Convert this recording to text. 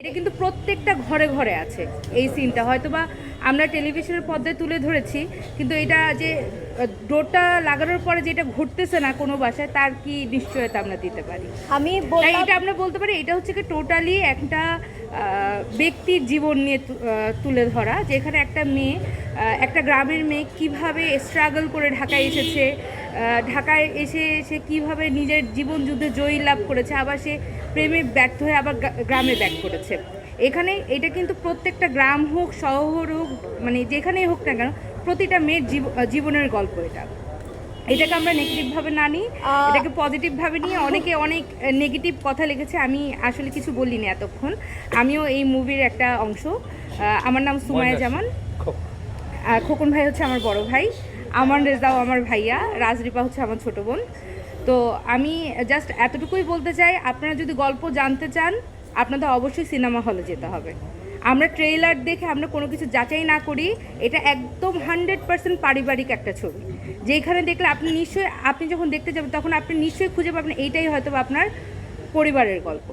এটা কিন্তু প্রত্যেকটা ঘরে ঘরে আছে এই সিনটা হয়তো বা আমরা টেলিভিশনের পর্দায় তুলে ধরেছি কিন্তু এটা যে ডোরটা লাগানোর পরে যেটা ঘটতেছে না কোনো বাসায় তার কি নিশ্চয়তা আমরা দিতে পারি? আমি এটা আমরা বলতে পারি এটা হচ্ছে কি টোটালি একটা ব্যক্তির জীবন নিয়ে তুলে ধরা যেখানে একটা মেয়ে একটা গ্রামের মেয়ে কীভাবে স্ট্রাগল করে ঢাকায় এসেছে ঢাকায় এসে সে কীভাবে নিজের জীবন যুদ্ধে জয়ী লাভ করেছে আবার সে প্রেমে ব্যর্থ হয়ে আবার গ্রামে ব্যাক করেছে। এখানে এটা কিন্তু প্রত্যেকটা গ্রাম হোক শহর হোক মানে যেখানেই হোক না কেন প্রতিটা মেয়ের জীব- জীবনের গল্প এটা। এটাকে আমরা নেগেটিভভাবে না নিই এটাকে পজিটিভভাবে নিয়ে অনেকে অনেক নেগেটিভ কথা লিখেছে আমি আসলে কিছু বলিনি এতক্ষণ। আমিও এই মুভির একটা অংশ। আমার নাম সুমায়া জামান। খোকন ভাই হচ্ছে আমার বড় ভাই আমার রেজাও আমার ভাইয়া, রাজরিপা হচ্ছে আমার ছোট বোন। তো আমি জাস্ট এতটুকুই বলতে চাই, আপনারা যদি গল্প জানতে চান, আপনাদের অবশ্যই সিনেমা হলে যেতে হবে। আমরা ট্রেইলার দেখে আমরা কোনো কিছু যাচাই না করি, এটা একদম হান্ড্রেড পার্সেন্ট পারিবারিক একটা ছবি। যেখানে দেখলে আপনি নিশ্চয়ই, আপনি যখন দেখতে যাবেন, তখন আপনি নিশ্চয়ই খুঁজে পাবেন, এইটাই হয়তো আপনার পরিবারের গল্প।